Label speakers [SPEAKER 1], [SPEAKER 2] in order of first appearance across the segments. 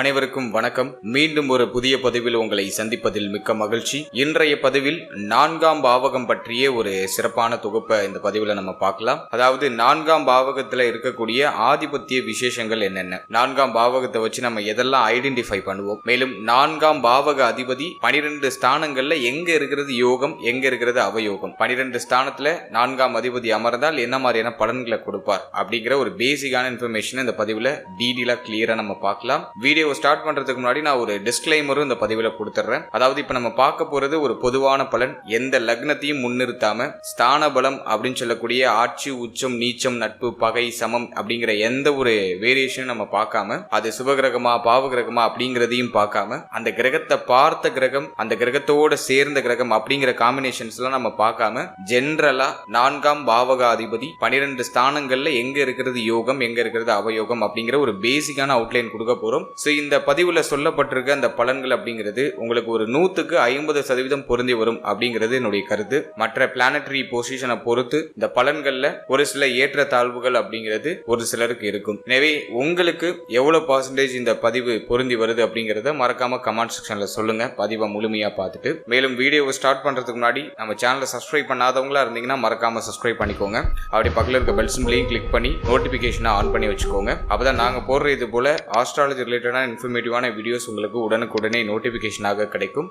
[SPEAKER 1] அனைவருக்கும் வணக்கம். மீண்டும் ஒரு புதிய பதிவில் உங்களை சந்திப்பதில் மிக்க மகிழ்ச்சி. இன்றைய பதிவில் நான்காம் பாவகம் பற்றிய ஒரு சிறப்பான தொகுப்பை இந்த பதிவில் நம்ம பார்க்கலாம். அதாவது நான்காம் பாவகத்துல இருக்கக்கூடிய ஆதிபத்திய விசேஷங்கள் என்னென்ன? நான்காம் பாவகத்தை வச்சு நம்ம எதெல்லாம் ஐடென்டிஃபை பண்ணுவோம்? மேலும் நான்காம் பாவக அதிபதி பனிரெண்டு ஸ்தானங்கள்ல எங்க இருக்கிறது யோகம் எங்க இருக்கிறது அவயோகம்? பனிரெண்டு ஸ்தானத்துல நான்காம் அதிபதி அமர்ந்தால் என்ன மாதிரியான பலன்களை கொடுப்பார்? அப்படிங்கிற ஒரு பேசிக்கான இன்ஃபர்மேஷன் இந்த பதிவில் டீடெயிலாக கிளியரா நம்ம பார்க்கலாம். வீடியோ ஸ்டார்ட் பண்ணுறதுக்கு முன்னாடி நான் ஒரு டிஸ்க்ளைமரும் இந்த பதிவில் கொடுத்துட்றேன் அதாவது இப்போ நம்ம பார்க்க போகிறது ஒரு பொதுவான பலன். எந்த லக்னத்தையும் முன்னிறுத்தாம ஸ்தான பலம் அப்படின்னு சொல்லக்கூடிய ஆட்சி உச்சம் நீச்சம் நட்பு பகை சமம் அப்படிங்கிற எந்த ஒரு வேரியேஷனும் நம்ம பார்க்காம அது சுபகிரகமா பாவகிரகமா அப்படிங்கிறதையும் பார்க்காம அந்த கிரகத்தை பார்த்த கிரகம் அந்த கிரகத்தோட சேர்ந்த கிரகம் அப்படிங்கிற காம்பினேஷன்ஸ்லாம் நம்ம பார்க்காம ஜென்ரலா நான்காம் பாவகாதிபதி பனிரெண்டு ஸ்தானங்கள்ல எங்க இருக்கிறது யோகம் எங்க இருக்கிறது அவயோகம் அப்படிங்கிற ஒரு பேசிக்கான அவுட்லைன் கொடுக்க போறோம். ஸோ இந்த பதிவில் சொல்லப்பட்டிருக்க அந்த பலன்கள் அப்படிங்கிறது உங்களுக்கு ஒரு நூற்றுக்கு ஐம்பது சதவீதம் பொருந்தி வரும் அப்படிங்கிறது என்னுடைய கருத்து. மற்ற பிளானட்டரி பொசிஷனை பொறுத்து இந்த பலன்களில் ஒரு சில ஏற்ற தாழ்வுகள் அப்படிங்கிறது ஒரு சிலருக்கு இருக்கும். எனவே உங்களுக்கு எவ்வளோ பர்சன்டேஜ் இந்த பதிவு பொருந்தி வருது அப்படிங்கிறத மறக்காம கமெண்ட் செக்ஷனில் சொல்லுங்க. பதிவை முழுமையாக பார்த்துட்டு. மேலும் வீடியோவை ஸ்டார்ட் பண்ணுறதுக்கு முன்னாடி நம்ம சேனலை சப்ஸ்கிரைப் பண்ணாதவங்களா இருந்தீங்கன்னா மறக்காம சப்ஸ்கிரைப் பண்ணிக்கோங்க. அப்படி பக்கத்தில் இருக்க பெல் சிம்பிளையும் கிளிக் பண்ணி நோட்டிஃபிகேஷனை ஆன் பண்ணி வச்சுக்கோங்க. அப்பதான் நாங்கள் போடுற இது போல் ஆஸ்ட்ராலஜி ரிலேட்டடான இன்ஃபர்மேட்டிவான வீடியோஸ் உங்களுக்கு உடனுக்குடனே நோட்டிஃபிகேஷனாக கிடைக்கும்.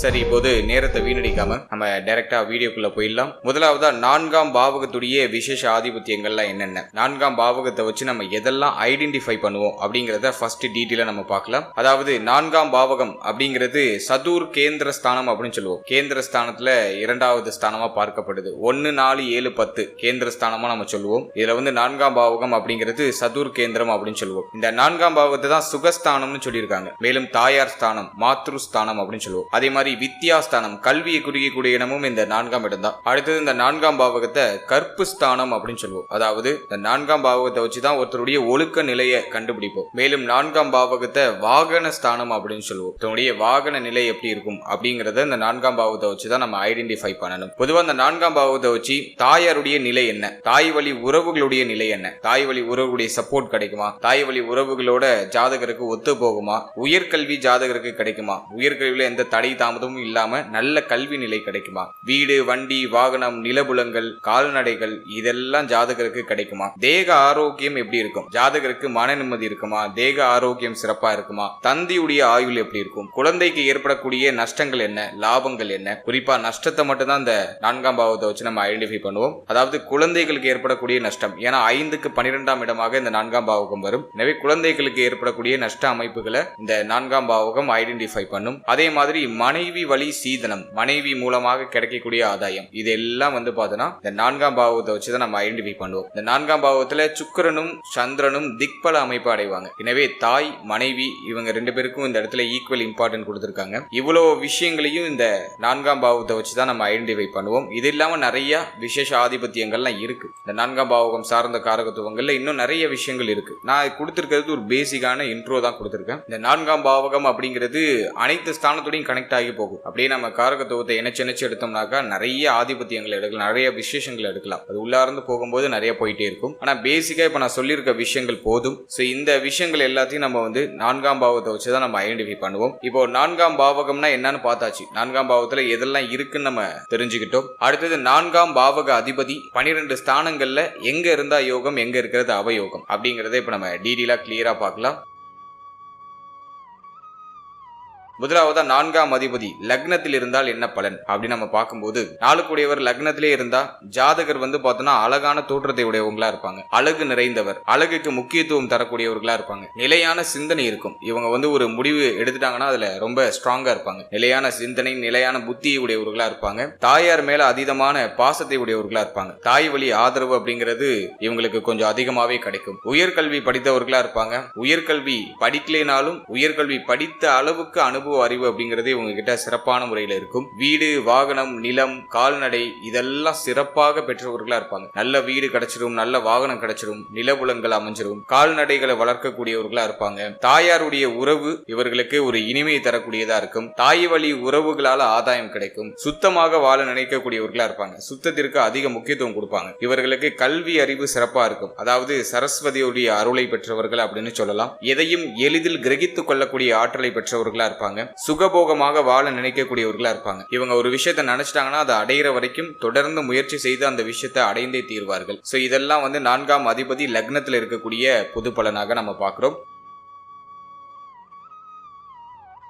[SPEAKER 1] சரி இப்போது நேரத்தை வீணடிக்காம நம்ம டைரக்டா வீடியோக்குள்ள போயிடலாம். முதலாவதா நான்காம் பாவகத்துடைய விசேஷ ஆதிபத்தியங்கள்லாம் என்னென்ன? நான்காம் பாவகத்தை வச்சு நம்ம எதெல்லாம் ஐடென்டிஃபை பண்ணுவோம் அப்படிங்கிறத ஃபர்ஸ்ட் டீட்டெயிலா நம்ம பார்க்கலாம். அதாவது நான்காம் பாவகம் அப்படிங்கிறது சதுர் கேந்திர ஸ்தானம் அப்படின்னு சொல்லுவோம். கேந்திர ஸ்தானத்துல இரண்டாவது ஸ்தானமா பார்க்கப்படுது. ஒன்னு நாலு ஏழு பத்து கேந்திர ஸ்தானமா நம்ம சொல்லுவோம். இதுல வந்து நான்காம் பாவகம் அப்படிங்கிறது சதுர் கேந்திரம் அப்படின்னு சொல்லுவோம். இந்த நான்காம் பாவகத்தை தான் சுகஸ்தானம்னு சொல்லியிருக்காங்க. மேலும் தாயார் ஸ்தானம் மாத்ரு ஸ்தானம் அப்படின்னு சொல்லுவோம். அதே மாதிரி வித்யாஸ்தானம் கல்வியை குறிக்கக்கூடிய இடமும் இந்த நான்காம் இடம் தான் அடுத்தது இந்த நான்காம் பாவகத்தை கற்பு ஸ்தானம் அப்படின்னு சொல்லுவோம். அதாவது இந்த நான்காம் பாவகத்தை வச்சு தான் ஒருத்தருடைய ஒழுக்க நிலையை கண்டுபிடிப்போம். மேலும் நான்காம் பாவகத்தை வாகன ஸ்தானம் அப்படின்னு சொல்லுவோம். தன்னுடைய வாகன நிலை எப்படி இருக்கும் அப்படிங்கறத இந்த நான்காம் பாவத்தை வச்சு தான் நம்ம ஐடென்டிஃபை பண்ணணும். பொதுவா இந்த நான்காம் பாவத்தை வச்சு தாயாருடைய நிலை என்ன? தாய் வழி உறவுகளுடைய நிலை என்ன? தாய் வழி உறவுகளுடைய சப்போர்ட் கிடைக்குமா? தாய் வழி உறவுகளோட ஜாதகருக்கு ஒத்து போகுமா? உயர்கல்வி ஜாதகருக்கு கிடைக்குமா? உயர்கல்வியில எந்த தடை தான் தாமதமும் இல்லாம நல்ல கல்வி நிலை கிடைக்குமா? வீடு வண்டி வாகனம் நிலபுலங்கள் கால்நடைகள் இதெல்லாம் ஜாதகருக்கு கிடைக்குமா? தேக ஆரோக்கியம் எப்படி இருக்கும்? ஜாதகருக்கு மன நிம்மதி இருக்குமா? தேக ஆரோக்கியம் சிறப்பா இருக்குமா? தந்தியுடைய ஆயுள் எப்படி இருக்கும்? குழந்தைக்கு ஏற்படக்கூடிய நஷ்டங்கள் என்ன? லாபங்கள் என்ன? குறிப்பா நஷ்டத்தை மட்டும் தான் இந்த நான்காம் பாவத்தை வச்சு நம்ம ஐடென்டிஃபை பண்ணுவோம். அதாவது குழந்தைகளுக்கு ஏற்படக்கூடிய நஷ்டம். ஏன்னா ஐந்துக்கு பன்னிரெண்டாம் இடமாக இந்த நான்காம் பாவகம் வரும். எனவே குழந்தைகளுக்கு ஏற்படக்கூடிய நஷ்ட அமைப்புகளை இந்த நான்காம் பாவகம் ஐடென்டிஃபை பண்ணும். அதே மாதிரி மனைவி வழி சீதனம் மனைவி மூலமாக கிடைக்கக்கூடிய ஆதாயம். இது எல்லாம் வந்து பார்த்தோன்னா இந்த நான்காம் பாவத்தை வச்சு தான் நம்ம ஐடென்டிஃபை பண்ணுவோம். இந்த நான்காம் பாவத்துல சுக்கிரனும் சந்திரனும் திக்பல அமைப்பு அடைவாங்க. எனவே தாய் மனைவி இவங்க ரெண்டு பேருக்கும் இந்த இடத்துல ஈக்குவல் இம்பார்ட்டன்ட் கொடுத்துருக்காங்க. இவ்வளவு விஷயங்களையும் இந்த நான்காம் பாவத்தை வச்சு தான் நம்ம ஐடென்டிஃபை பண்ணுவோம். இது இல்லாம நிறைய விசேஷ ஆதிபத்தியங்கள்லாம் இருக்கு. இந்த நான்காம் பாவகம் சார்ந்த காரகத்துவங்கள்ல இன்னும் நிறைய விஷயங்கள் இருக்கு. நான் கொடுத்துருக்கிறது ஒரு பேசிக்கான இன்ட்ரோ தான் கொடுத்துருக்கேன். இந்த நான்காம் பாவகம் அப்படிங்கிறது அனைத்து ஸ்தானத்தோடையும் கனெக்ட் ஆகி போகும். அப்படியே நம்ம காரகத்துவத்தை இணைச்சு இணைச்சு எடுத்தோம்னாக்கா நிறைய ஆதிபத்தியங்கள் எடுக்கலாம். நிறைய விசேஷங்கள் எடுக்கலாம். அது உள்ளார்ந்து போகும்போது நிறைய போயிட்டே இருக்கும். ஆனால் பேசிக்காக இப்போ நான் சொல்லியிருக்க விஷயங்கள் போதும். ஸோ இந்த விஷயங்கள் எல்லாத்தையும் நம்ம வந்து நான்காம் பாவத்தை வச்சு தான் நம்ம ஐடென்டிஃபை பண்ணுவோம். இப்போ நான்காம் பாவகம்னா என்னன்னு பார்த்தாச்சு. நான்காம் பாவத்தில் எதெல்லாம் இருக்குன்னு நம்ம தெரிஞ்சுக்கிட்டோம். அடுத்தது நான்காம் பாவக அதிபதி பனிரெண்டு ஸ்தானங்கள்ல எங்க இருந்தால் யோகம் எங்க இருக்கிறது அவயோகம் அப்படிங்கிறத இப்போ நம்ம டீடெயிலா கிளியராக பார்க்கலாம். முதலாவதா நான்காம் அதிபதி லக்னத்தில் இருந்தால் என்ன பலன்? அப்படின்னு நம்ம பார்க்கும்போது நாளுக்குடையவர் லக்னத்திலே இருந்தா ஜாதகர் வந்து பார்த்தோம்னா அழகான தோற்றத்தை உடையவங்களா இருப்பாங்க. அழகு நிறைந்தவர் அழகுக்கு முக்கியத்துவம் தரக்கூடியவர்களா இருப்பாங்க. நிலையான சிந்தனை இருக்கும். இவங்க வந்து ஒரு முடிவு எடுத்துட்டாங்கன்னா அதுல ரொம்ப ஸ்ட்ராங்கா இருப்பாங்க. நிலையான சிந்தனை நிலையான புத்தி உடையவர்களா இருப்பாங்க. தாயார் மேல அதீதமான பாசத்தை உடையவர்களா இருப்பாங்க. தாய் வழி ஆதரவு அப்படிங்கிறது இவங்களுக்கு கொஞ்சம் அதிகமாவே கிடைக்கும். உயர்கல்வி படித்தவர்களா இருப்பாங்க. உயர்கல்வி படிக்கலைனாலும் உயர்கல்வி படித்த அளவுக்கு அனுபவம் அனுபவ அறிவு அப்படிங்கிறது உங்ககிட்ட சிறப்பான முறையில் இருக்கும். வீடு வாகனம் நிலம் கால்நடை இதெல்லாம் சிறப்பாக பெற்றவர்களா இருப்பாங்க. நல்ல வீடு கிடைச்சிடும் நல்ல வாகனம் கிடைச்சிடும் நிலபுலங்கள் அமைஞ்சிடும் கால்நடைகளை வளர்க்கக்கூடியவர்களா இருப்பாங்க. தாயாருடைய உறவு இவர்களுக்கு ஒரு இனிமையை தரக்கூடியதா இருக்கும். தாய் வழி உறவுகளால ஆதாயம் கிடைக்கும். சுத்தமாக வாழ நினைக்கக்கூடியவர்களா இருப்பாங்க. சுத்தத்திற்கு அதிக முக்கியத்துவம் கொடுப்பாங்க. இவர்களுக்கு கல்வி அறிவு சிறப்பா இருக்கும். அதாவது சரஸ்வதியுடைய அருளை பெற்றவர்கள் அப்படின்னு சொல்லலாம். எதையும் எளிதில் கிரகித்துக் கொள்ளக்கூடிய ஆற்றலை பெற்றவர்களா இருப்பாங்க. சுகபோகமாக வாழ நினைக்கக்கூடியவர்களா இருப்பாங்க. இவங்க ஒரு விஷயத்தை நினைச்சிட்டாங்கன்னா அதை அடையிற வரைக்கும் தொடர்ந்து முயற்சி செய்து அந்த விஷயத்தை அடைந்தே தீர்வார்கள். சோ இதெல்லாம் வந்து நான்காம் அதிபதி லக்னத்தில் இருக்கக்கூடிய பொது பலனாக நம்ம பார்க்கிறோம்.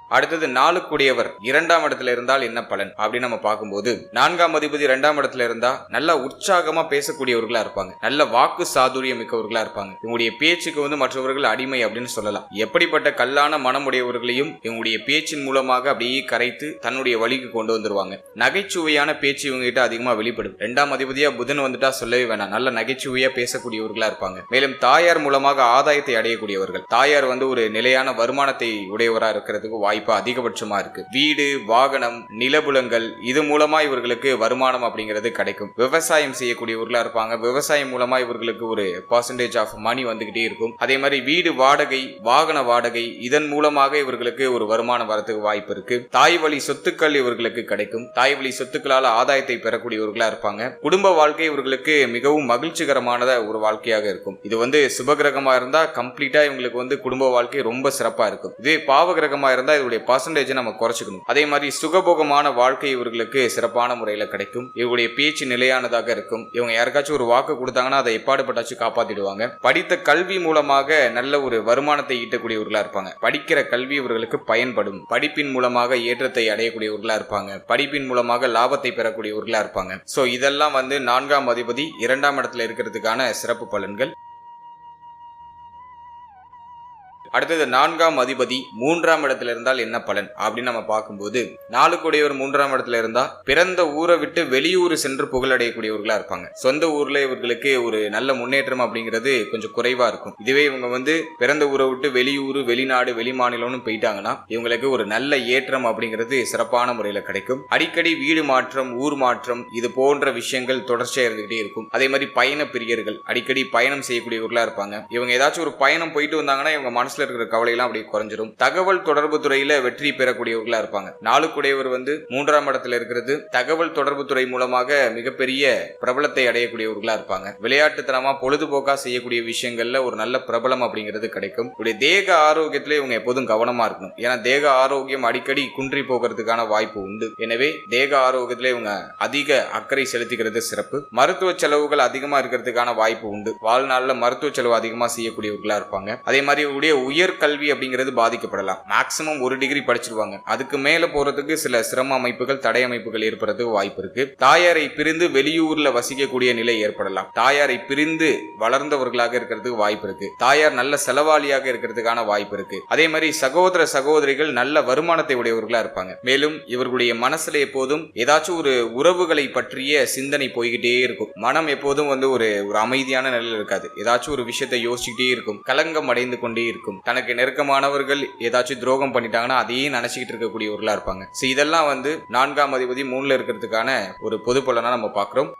[SPEAKER 1] அடுத்தது நாளுக்குடையவர் இரண்டாம் இடத்துல இருந்தால் என்ன பலன்? அப்படின்னு நம்ம பார்க்கும்போது நான்காம் அதிபதி இரண்டாம் இடத்துல இருந்தா நல்ல உற்சாகமா பேசக்கூடியவர்களா இருப்பாங்க. நல்ல வாக்கு சாதுரியம் மிக்கவர்களா இருப்பாங்க. இவங்களுடைய பேச்சுக்கு வந்து மற்றவர்கள் அடிமை அப்படின்னு சொல்லலாம். எப்படிப்பட்ட கல்லான மனமுடையவர்களையும் இவங்களுடைய பேச்சின் மூலமாக அப்படியே கரைத்து தன்னுடைய வழிக்கு கொண்டு வந்துருவாங்க. நகைச்சுவையான பேச்சு இவங்க கிட்ட அதிகமா வெளிப்படும். இரண்டாம் அதிபதியா புதன் வந்துட்டா சொல்லவே வேணாம். நல்ல நகைச்சுவையா பேசக்கூடியவர்களா இருப்பாங்க. மேலும் தாயார் மூலமாக ஆதாயத்தை அடையக்கூடியவர்கள். தாயார் வந்து ஒரு நிலையான வருமானத்தை உடையவரா இருக்கிறதுக்கு வாய்ப்பு அதிகபட்சமா இருக்கு. வீடு வாகனம் நிலபுலங்கள் இது மூலமா இவர்களுக்கு வருமானம் அப்படிங்கிறது கிடைக்கும். விவசாயம் செய்யக்கூடியவர்களா இருப்பாங்க. விவசாயம் மூலமா இவர்களுக்கு ஒரு பர்சன்டேஜ் ஆஃப் மணி வந்துகிட்டே இருக்கும். அதே மாதிரி வீடு வாடகை வாகன வாடகை இதன் மூலமாக இவர்களுக்கு ஒரு வருமானம் வரத்துக்கு வாய்ப்பு இருக்கு. தாய் வழி சொத்துக்கள் இவர்களுக்கு கிடைக்கும். தாய் வழி சொத்துக்களால் ஆதாயத்தை பெறக்கூடியவர்களா இருப்பாங்க. குடும்ப வாழ்க்கை இவர்களுக்கு மிகவும் மகிழ்ச்சிகரமானத ஒரு வாழ்க்கையாக இருக்கும். இது வந்து சுபகிரகமா இருந்தா கம்ப்ளீட்டா இவங்களுக்கு வந்து குடும்ப வாழ்க்கை ரொம்ப சிறப்பா இருக்கும். இதே பாவகிரகமா இருந்தா இதோடைய பர்சன்டேஜை நம்ம குறைச்சிக்கணும். அதே மாதிரி சுகபோகமான வாழ்க்கை இவர்களுக்கு சிறப்பான முறையில் கிடைக்கும். இவருடைய பேச்சு நிலையானதாக இருக்கும். இவங்க யாருக்காச்சும் ஒரு வாக்கு கொடுத்தாங்கன்னா அதை எப்பாடுபட்டாச்சும் காப்பாத்திடுவாங்க. படித்த கல்வி மூலமாக நல்ல ஒரு வருமானத்தை ஈட்டக்கூடியவர்களா இருப்பாங்க. படிக்கிற கல்வி இவர்களுக்கு பயன்படும். படிப்பின் மூலமாக ஏற்றத்தை அடையக்கூடியவர்களா இருப்பாங்க. படிப்பின் மூலமாக லாபத்தை பெறக்கூடியவர்களா இருப்பாங்க. சோ இதெல்லாம் வந்து நான்காம் அதிபதி இரண்டாம் இடத்துல இருக்கிறதுக்கான சிறப்பு பலன்கள். அடுத்தது நான்காம் அதிபதி மூன்றாம் இடத்துல இருந்தால் என்ன பலன் அப்படின்னு நம்ம பார்க்கும்போது நாளுக்குடையவர் மூன்றாம் இடத்துல இருந்தா பிறந்த ஊரை விட்டு வெளியூர் சென்று புகழடையக்கூடியவர்களா இருப்பாங்க. சொந்த ஊர்ல இவர்களுக்கு ஒரு நல்ல முன்னேற்றம் அப்படிங்கிறது கொஞ்சம் குறைவா இருக்கும். இதுவே இவங்க வந்து பிறந்த ஊரை விட்டு வெளியூர் வெளிநாடு வெளி மாநிலம்னு போயிட்டாங்கன்னா இவங்களுக்கு ஒரு நல்ல ஏற்றம் அப்படிங்கிறது சிறப்பான முறையில கிடைக்கும். அடிக்கடி வீடு மாற்றம் ஊர் மாற்றம் இது போன்ற விஷயங்கள் தொடர்ச்சியா இருந்துகிட்டே இருக்கும். அதே மாதிரி பயண பிரியர்கள் அடிக்கடி பயணம் செய்யக்கூடியவர்களா இருப்பாங்க. இவங்க ஏதாச்சும் ஒரு பயணம் போயிட்டு வந்தாங்கன்னா இவங்க மனசுல இருக்கிற கவலையெல்லாம் அப்படியே குறைஞ்சிரும். தகவல் தொடர்பு துறையில வெற்றி பெறக்கூடியவர்களா இருப்பாங்க. நாளுக்குடையவர் வந்து மூன்றாம் இடத்துல இருக்கிறது. தகவல் தொடர்பு துறை மூலமாக மிகப்பெரிய பிரபலத்தை அடையக்கூடியவர்களா இருப்பாங்க. விளையாட்டுத்தனமா பொழுதுபோக்கா செய்யக்கூடிய விஷயங்கள்ல ஒரு நல்ல பிரபலம் அப்படிங்கிறது கிடைக்கும். இப்படி தேக ஆரோக்கியத்துல இவங்க எப்போதும் கவனமா இருக்கணும். ஏன்னா தேக ஆரோக்கியம் அடிக்கடி குன்றி போகிறதுக்கான வாய்ப்பு உண்டு. எனவே தேக ஆரோக்கியத்துல இவங்க அதிக அக்கறை செலுத்துகிறது சிறப்பு. மருத்துவ செலவுகள் அதிகமா இருக்கிறதுக்கான வாய்ப்பு உண்டு. வாழ்நாளில் மருத்துவ செலவு அதிகமா செய்யக்கூடியவர்களா இருப்பாங்க. அதே மாதிரி உடைய உயர்கல்வி அப்படிங்கிறது பாதிக்கப்படலாம். மேக்சிமம் ஒரு டிகிரி படிச்சிருவாங்க. அதுக்கு மேல போறதுக்கு சில சிரம அமைப்புகள் தடை அமைப்புகள் ஏற்படுறதுக்கு வாய்ப்பு இருக்கு. தாயாரை பிரிந்து வெளியூர்ல வசிக்கக்கூடிய நிலை ஏற்படலாம். தாயாரை பிரிந்து வளர்ந்தவர்களாக இருக்கிறதுக்கு வாய்ப்பு இருக்கு. தாயார் நல்ல செலவாளியாக இருக்கிறதுக்கான வாய்ப்பு இருக்கு. அதே மாதிரி சகோதர சகோதரிகள் நல்ல வருமானத்தை உடையவர்களா இருப்பாங்க. மேலும் இவர்களுடைய மனசுல எப்போதும் ஏதாச்சும் ஒரு உறவுகளை பற்றிய சிந்தனை போய்கிட்டே இருக்கும். மனம் எப்போதும் வந்து ஒரு ஒரு அமைதியான நிலையில் இருக்காது. ஏதாச்சும் ஒரு விஷயத்தை யோசிச்சுக்கிட்டே இருக்கும். கலங்கம் அடைந்து கொண்டே இருக்கும். தனக்கு நெருக்கமானவர்கள் ஏதாச்சும் துரோகம் பண்ணிட்டாங்கன்னா அதையும் நினைச்சுக்கிட்டு இருக்கக்கூடியவர்களா இருப்பாங்க. ஸோ இதெல்லாம் வந்து நான்காம் அதிபதி மூணுல இருக்கிறதுக்கான ஒரு பொது நம்ம பார்க்குறோம்.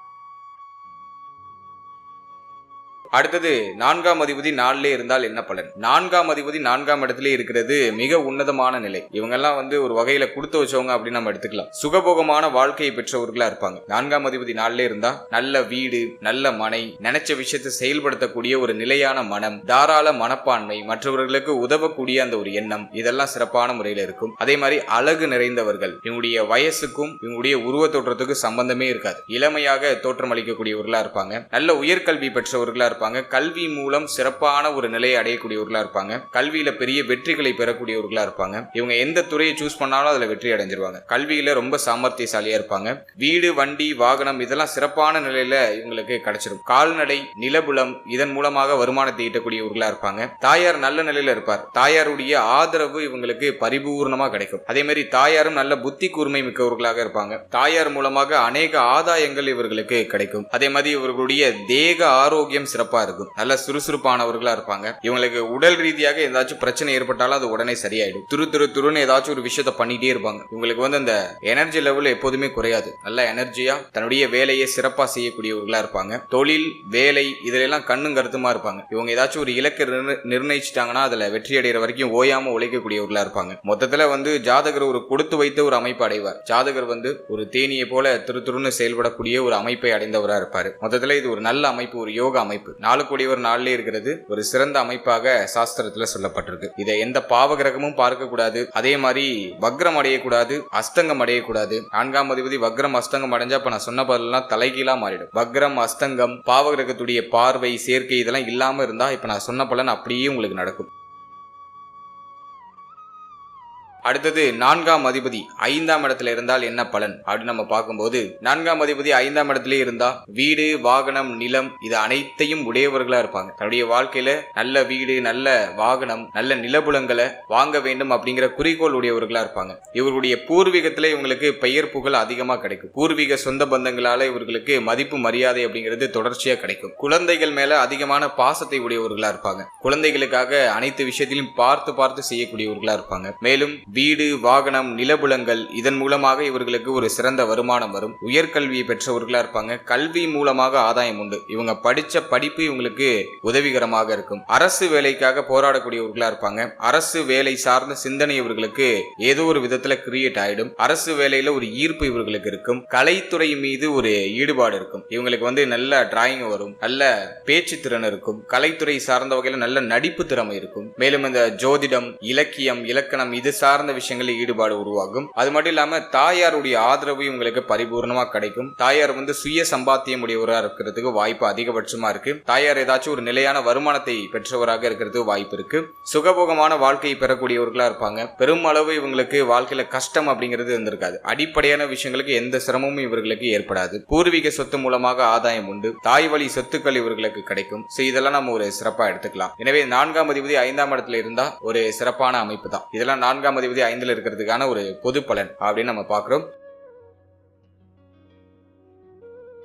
[SPEAKER 1] அடுத்தது நான்காம் அதிபதி நாளில் இருந்தால் என்ன பலன்? நான்காம் அதிபதி நான்காம் இடத்துல இருக்கிறது மிக உன்னதமான நிலை. இவங்கெல்லாம் வந்து ஒரு வகையில கொடுத்து வச்சவங்க அப்படின்னு நம்ம எடுத்துக்கலாம். சுகபோகமான வாழ்க்கையை பெற்றவர்களா இருப்பாங்க. நான்காம் அதிபதி நாளில் இருந்தா நல்ல வீடு நல்ல மனை நினைச்ச விஷயத்தை செயல்படுத்தக்கூடிய ஒரு நிலையான மனம் தாராள மனப்பான்மை மற்றவர்களுக்கு உதவக்கூடிய அந்த ஒரு எண்ணம் இதெல்லாம் சிறப்பான முறையில இருக்கும். அதே மாதிரி அழகு நிறைந்தவர்கள். இவங்களுடைய வயசுக்கும் இவங்களுடைய உருவ தோற்றத்துக்கும் சம்பந்தமே இருக்காது. இளமையாக தோற்றமளிக்கக்கூடியவர்களா இருப்பாங்க. நல்ல உயர்கல்வி பெற்றவர்களா இருப்பாங்க. கல்வி மூலம் சிறப்பான ஒரு நிலையை அடையக்கூடியவர்களா இருப்பாங்க. கல்வியில பெரிய வெற்றிகளை பெறக்கூடியவர்களா இருப்பாங்க. இவங்க எந்த துறையை சூஸ் பண்ணாலும் அதுல வெற்றி அடைஞ்சிருவாங்க. கல்வியில ரொம்ப சாமர்த்தியசாலியா இருப்பாங்க. வீடு வண்டி வாகனம் இதெல்லாம் சிறப்பான நிலையில இவங்களுக்கு கிடைச்சிடும் கால்நடை நிலபுலம் இதன் மூலமாக வருமானத்தை ஈட்டக்கூடியவர்களா இருப்பாங்க. தாயார் நல்ல நிலையில இருப்பார். தாயாருடைய ஆதரவு இவங்களுக்கு பரிபூர்ணமா கிடைக்கும். அதே மாதிரி தாயாரும் நல்ல புத்தி கூர்மை மிக்கவர்களாக இருப்பாங்க. தாயார் மூலமாக அநேக ஆதாயங்கள் இவர்களுக்கு கிடைக்கும். அதே மாதிரி இவர்களுடைய தேக ஆரோக்கியம் சிறப்பு சிறப்பாக சிறப்பா இருக்கும். நல்ல சுறுசுறுப்பானவர்களா இருப்பாங்க. இவங்களுக்கு உடல் ரீதியாக ஏதாச்சும் பிரச்சனை ஏற்பட்டாலும் அது உடனே சரியாயிடும். துரு துரு துருன்னு ஏதாச்சும் ஒரு விஷயத்த பண்ணிட்டே இருப்பாங்க. இவங்களுக்கு வந்து அந்த எனர்ஜி லெவல் எப்போதுமே குறையாது. நல்ல எனர்ஜியா தன்னுடைய வேலையை சிறப்பா செய்யக்கூடியவர்களா இருப்பாங்க. தொழில் வேலை இதுல எல்லாம் கண்ணும் கருத்துமா இருப்பாங்க. இவங்க ஏதாச்சும் ஒரு இலக்கு நிர்ணயிச்சிட்டாங்கன்னா அதுல வெற்றி அடைகிற வரைக்கும் ஓயாம உழைக்கக்கூடியவர்களா இருப்பாங்க. மொத்தத்துல வந்து ஜாதகர் ஒரு கொடுத்து வைத்த ஒரு அமைப்பு அடைவார். ஜாதகர் வந்து ஒரு தேனியை போல திரு திருன்னு செயல்படக்கூடிய ஒரு அமைப்பை அடைந்தவராக இருப்பார். மொத்தத்தில் இது ஒரு நல்ல அமைப்பு ஒரு யோக அமைப்பு. நாலு கூடியவர் நாளிலே இருக்கிறது. ஒரு சிறந்த அமைப்பாக சாஸ்திரத்துல சொல்லப்பட்டிருக்கு. இதை எந்த பாவ கிரகமும் பார்க்க கூடாது. அதே மாதிரி வக்ரம் அடையக்கூடாது அஸ்தங்கம் அடையக்கூடாது நான்காம் அதிபதி வக்ரம் அஸ்தங்கம் அடைஞ்சா இப்ப நான் சொன்ன பதிலாம் தலைகீழா மாறிடும். வக்ரம் அஸ்தங்கம் பாவ கிரகத்துடைய பார்வை சேர்க்கை இதெல்லாம் இல்லாம இருந்தா இப்ப நான் சொன்ன பலன் அப்படியே உங்களுக்கு நடக்கும். அடுத்தது நான்காம் அதிபதி ஐந்தாம் இடத்துல இருந்தால் என்ன பலன்? அப்படின்னு நம்ம பார்க்கும்போது நான்காம் அதிபதி ஐந்தாம் இடத்துல இருந்தா வீடு வாகனம் நிலம் இது அனைத்தையும் உடையவர்களா இருப்பாங்க. தன்னுடைய வாழ்க்கையில நல்ல வீடு நல்ல வாகனம் நல்ல நிலபுலங்களை வாங்க வேண்டும் அப்படிங்கிற குறிக்கோள் உடையவர்களா இருப்பாங்க. இவர்களுடைய பூர்வீகத்துல இவங்களுக்கு பெயர் புகழ் அதிகமா கிடைக்கும். பூர்வீக சொந்த பந்தங்களால இவர்களுக்கு மதிப்பு மரியாதை அப்படிங்கிறது தொடர்ச்சியா கிடைக்கும். குழந்தைகள் மேல அதிகமான பாசத்தை உடையவர்களா இருப்பாங்க. குழந்தைகளுக்காக அனைத்து விஷயத்திலும் பார்த்து பார்த்து செய்யக்கூடியவர்களா இருப்பாங்க. மேலும் வீடு வாகனம் நிலபுலங்கள் இதன் மூலமாக இவர்களுக்கு ஒரு சிறந்த வருமானம் வரும். உயர்கல்வியை பெற்றவர்களா இருப்பாங்க. கல்வி மூலமாக ஆதாயம் உண்டு. இவங்க படிச்ச படிப்பு இவங்களுக்கு உதவிகரமாக இருக்கும். அரசு வேலைக்காக போராடக்கூடியவர்களா இருப்பாங்க. அரசு வேலை சார்ந்த சிந்தனை இவர்களுக்கு ஏதோ ஒரு விதத்துல கிரியேட் ஆயிடும். அரசு வேலையில ஒரு ஈர்ப்பு இவர்களுக்கு இருக்கும். கலைத்துறை மீது ஒரு ஈடுபாடு இருக்கும். இவங்களுக்கு வந்து நல்ல டிராயிங் வரும். நல்ல பேச்சு திறன் இருக்கும். கலைத்துறை சார்ந்த வகையில நல்ல நடிப்பு திறமை இருக்கும். மேலும் இந்த ஜோதிடம் இலக்கியம் இலக்கணம் இது சார்ந்த விஷயங்களில் ஈடுபாடு உருவாகும். அது மட்டும் இல்லாம தாயாருடைய ஆதரவு இவங்களுக்கு பரிபூர்ணமா கிடைக்கும். தாயார் வந்து சுய சம்பாத்தியம் உடையவராக இருக்கிறதுக்கு வாய்ப்பு அதிகபட்சமா இருக்கு. தாயார் ஏதாச்சும் ஒரு நிலையான வருமானத்தை பெற்றவராக இருக்கிறதுக்கு வாய்ப்பு இருக்கு. சுகபோகமான வாழ்க்கையை பெறக்கூடியவர்களா இருப்பாங்க. பெருமளவு இவங்களுக்கு வாழ்க்கையில கஷ்டம் அப்படிங்கிறது இருந்திருக்காது அடிப்படையான விஷயங்களுக்கு எந்த சிரமமும் இவர்களுக்கு ஏற்படாது. பூர்வீக சொத்து மூலமாக ஆதாயம் உண்டு. தாய் வழி சொத்துக்கள் இவர்களுக்கு கிடைக்கும். சோ இதெல்லாம் நம்ம ஒரு சிறப்பா எடுத்துக்கலாம். எனவே நான்காம் அதிபதி ஐந்தாம் இடத்துல இருந்தா ஒரு சிறப்பான அமைப்பு தான். இதெல்லாம் நான்காம் அதிபதி ஐந்துல இருக்கிறதுக்கான ஒரு பொது பலன் அப்படின்னு நம்ம பார்க்கிறோம்.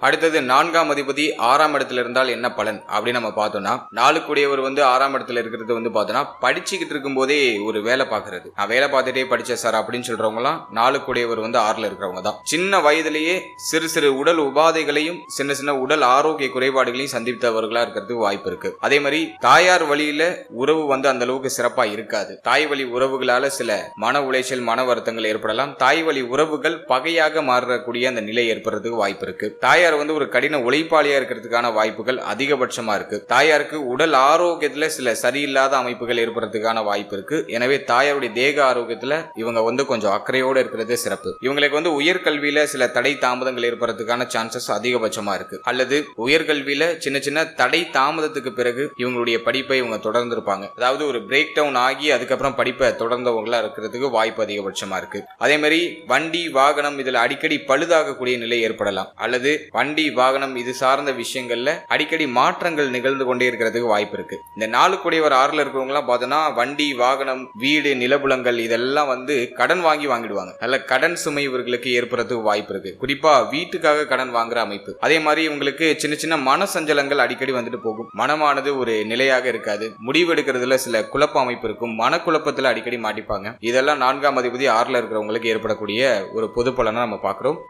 [SPEAKER 1] அடுத்தது நான்காம் அதிபதி ஆறாம் இடத்துல இருந்தால் என்ன பலன் அப்படின்னு நம்ம பார்த்தோம்னா நாளுக்குடையவர் வந்து ஆறாம் இடத்துல இருக்கிறது வந்து பார்த்தோம்னா படிச்சுக்கிட்டு இருக்கும்போதே ஒரு வேலை பார்க்கறது. நான் வேலை பார்த்துட்டே படிச்சேன் சார் அப்படின்னு சொல்றவங்களாம் நாளுக்குடையவர் வந்து ஆறுல இருக்கிறவங்க தான். சின்ன வயதிலேயே சிறு சிறு உடல் உபாதைகளையும் சின்ன சின்ன உடல் ஆரோக்கிய குறைபாடுகளையும் சந்தித்தவர்களா இருக்கிறதுக்கு வாய்ப்பு இருக்கு. அதே மாதிரி தாயார் வழியில உறவு வந்து அந்த அளவுக்கு சிறப்பா இருக்காது. தாய் வழி உறவுகளால சில மன உளைச்சல் மன வருத்தங்கள் ஏற்படலாம். தாய் வழி உறவுகள் பகையாக மாறக்கூடிய அந்த நிலை ஏற்படுறதுக்கு வாய்ப்பு இருக்கு. தாயார் தாயார் வந்து ஒரு கடின உழைப்பாளியா இருக்கிறதுக்கான வாய்ப்புகள் அதிகபட்சமா இருக்கு. தாயாருக்கு உடல் ஆரோக்கியத்துல சில சரியில்லாத அமைப்புகள் ஏற்படுறதுக்கான வாய்ப்பு இருக்கு. எனவே தாயாருடைய தேக ஆரோக்கியத்துல இவங்க வந்து கொஞ்சம் அக்கறையோடு இருக்கிறது சிறப்பு. இவங்களுக்கு வந்து உயர்கல்வியில சில தடை தாமதங்கள் ஏற்படுறதுக்கான சான்சஸ் அதிகபட்சமா இருக்கு. அல்லது உயர்கல்வியில சின்ன சின்ன தடை தாமதத்துக்கு பிறகு இவங்களுடைய படிப்பை இவங்க தொடர்ந்து இருப்பாங்க அதாவது ஒரு பிரேக் டவுன் ஆகி அதுக்கப்புறம் படிப்பை தொடர்ந்தவங்களா இருக்கிறதுக்கு வாய்ப்பு அதிகபட்சமா இருக்கு. அதே மாதிரி வண்டி வாகனம் இதுல அடிக்கடி பழுதாகக்கூடிய நிலை ஏற்படலாம். அல்லது வண்டி வாகனம் இது சார்ந்த விஷயங்கள்ல அடிக்கடி மாற்றங்கள் நிகழ்ந்து கொண்டே இருக்கிறதுக்கு வாய்ப்பு இருக்கு. இந்த நாலு கூடியவர் ஆறுல இருக்கிறவங்க எல்லாம் பார்த்தோன்னா வண்டி வாகனம் வீடு நிலபுலங்கள் இதெல்லாம் வந்து கடன் வாங்கி வாங்கிடுவாங்க. நல்ல கடன் சுமை இவர்களுக்கு ஏற்படுறதுக்கு வாய்ப்பு இருக்கு. குறிப்பா வீட்டுக்காக கடன் வாங்குற அமைப்பு. அதே மாதிரி இவங்களுக்கு சின்ன சின்ன மன சஞ்சலங்கள் அடிக்கடி வந்துட்டு போகும். மனமானது ஒரு நிலையாக இருக்காது. முடிவெடுக்கிறதுல சில குழப்ப அமைப்பு இருக்கும். மனக்குழப்பத்துல அடிக்கடி மாட்டிப்பாங்க. இதெல்லாம் நான்காம் அதிபதி ஆறுல இருக்கிறவங்களுக்கு ஏற்படக்கூடிய ஒரு பொது பலனை நம்ம பார்க்குறோம்.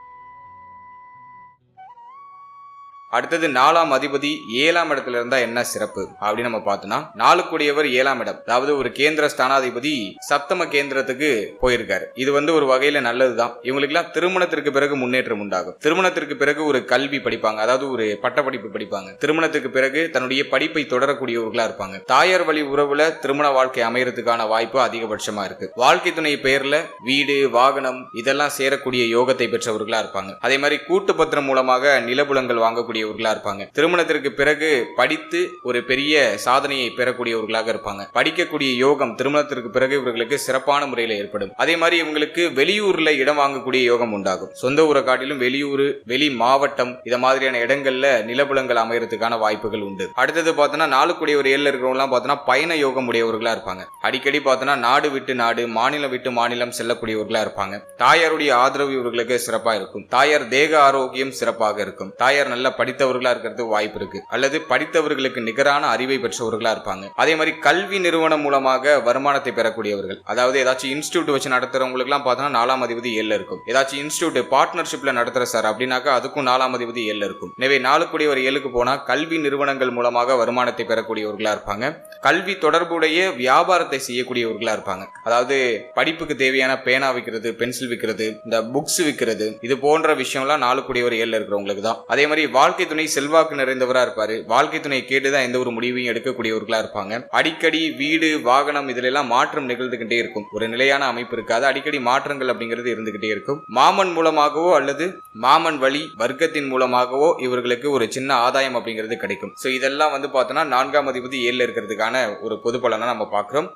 [SPEAKER 1] அடுத்தது நாலாம் அதிபதி ஏழாம் இடத்துல இருந்தா என்ன சிறப்பு? அப்படின்னு நம்ம பார்த்தோம்னா நாளுக்குடையவர் ஏழாம் இடம். அதாவது ஒரு கேந்திர ஸ்தானாதிபதி சப்தம கேந்திரத்துக்கு போயிருக்காரு. இது வந்து ஒரு வகையில நல்லதுதான். இவங்களுக்குலாம் திருமணத்திற்கு பிறகு முன்னேற்றம் உண்டாகும். திருமணத்திற்கு பிறகு ஒரு கல்வி படிப்பாங்க. அதாவது ஒரு பட்டப்படிப்பு படிப்பாங்க. திருமணத்துக்கு பிறகு தன்னுடைய படிப்பை தொடரக்கூடியவர்களா இருப்பாங்க. தாயார் வழி உறவுல திருமண வாழ்க்கை அமையறதுக்கான வாய்ப்பு அதிகபட்சமா இருக்கு. வாழ்க்கை துணை பெயர்ல வீடு வாகனம் இதெல்லாம் சேரக்கூடிய யோகத்தை பெற்றவர்களா இருப்பாங்க. அதே மாதிரி கூட்டு பத்திரம் மூலமாக நிலபுலங்கள் வாங்கக்கூடிய வாங்கக்கூடியவர்களா இருப்பாங்க. திருமணத்திற்கு பிறகு படித்து ஒரு பெரிய சாதனையை பெறக்கூடியவர்களாக இருப்பாங்க. படிக்கக்கூடிய யோகம் திருமணத்திற்கு பிறகு இவர்களுக்கு சிறப்பான முறையில் ஏற்படும். அதே மாதிரி இவங்களுக்கு வெளியூர்ல இடம் வாங்கக்கூடிய யோகம் உண்டாகும். சொந்த ஊரை காட்டிலும் வெளியூர் வெளி மாவட்டம் இத மாதிரியான இடங்கள்ல நிலபுலங்கள் அமையறதுக்கான வாய்ப்புகள் உண்டு. அடுத்தது பார்த்தோன்னா நாளுக்குடைய ஒரு ஏழில் இருக்கிறவங்களாம் பார்த்தோன்னா பயண யோகம் உடையவர்களா இருப்பாங்க. அடிக்கடி பார்த்தோன்னா நாடு விட்டு நாடு மாநிலம் விட்டு மாநிலம் செல்லக்கூடியவர்களா இருப்பாங்க. தாயாருடைய ஆதரவு இவர்களுக்கு சிறப்பா இருக்கும். தாயார் தேக ஆரோக்கியம் சிறப்பாக இருக்கும். தாயார் நல்ல படித்தவர்களா இருக்கிறதுக்கு வாய்ப்பு இருக்கு. அல்லது படித்தவர்களுக்கு நிகரான அறிவை பெற்றவர்களா இருப்பாங்க. அதே மாதிரி கல்வி நிறுவனம் மூலமாக வருமானத்தை பெறக்கூடியவர்கள். அதாவது ஏதாச்சும் இன்ஸ்டியூட் வச்சு நடத்துறவங்களுக்கு எல்லாம் பார்த்தோம்னா நாலாம் அதிபதி ஏழில் இருக்கும். ஏதாச்சும் இன்ஸ்டியூட் பார்ட்னர்ஷிப்ல நடத்துற சார் அப்படின்னாக்கா அதுக்கும் நாலாம் அதிபதி ஏழில் இருக்கும். எனவே நாளுக்குடிய ஒரு ஏழுக்கு போனா கல்வி நிறுவனங்கள் மூலமாக வருமானத்தை பெறக்கூடியவர்களா இருப்பாங்க. கல்வி தொடர்புடைய வியாபாரத்தை செய்யக்கூடியவர்களா இருப்பாங்க. அதாவது படிப்புக்கு தேவையான பேனா விற்கிறது பென்சில் விற்கிறது இந்த புக்ஸ் விற்கிறது இது போன்ற விஷயம்லாம் நாளுக்குடிய ஒரு ஏழில் இருக்கிறவங்களுக்கு தான். அதே மாதிரி வாழ்க்கை வாழ்க்கை துணை செல்வாக்கு நிறைந்தவராக இருப்பார். வாழ்க்கை துணை கேட்டுதான் எந்த ஒரு முடிவையும் எடுக்கக்கூடியவர்களாக இருப்பாங்க. அடிக்கடி வீடு வாகனம் இதுல எல்லாம் மாற்றம் நிகழ்ந்துகிட்டே இருக்கும். ஒரு நிலையான அமைப்பு இருக்காது. அடிக்கடி மாற்றங்கள் அப்படிங்கிறது இருந்துகிட்டே இருக்கும். மாமன் மூலமாகவோ அல்லது மாமன் வழி வர்க்கத்தின் மூலமாகவோ இவர்களுக்கு ஒரு சின்ன ஆதாயம் அப்படிங்கிறது கிடைக்கும். ஸோ இதெல்லாம் வந்து பார்த்தோன்னா நான்காம் அதிபதி ஏழில் இருக்கிறதுக்கான ஒரு பொது பலனை நம்ம பார்க்குறோம்.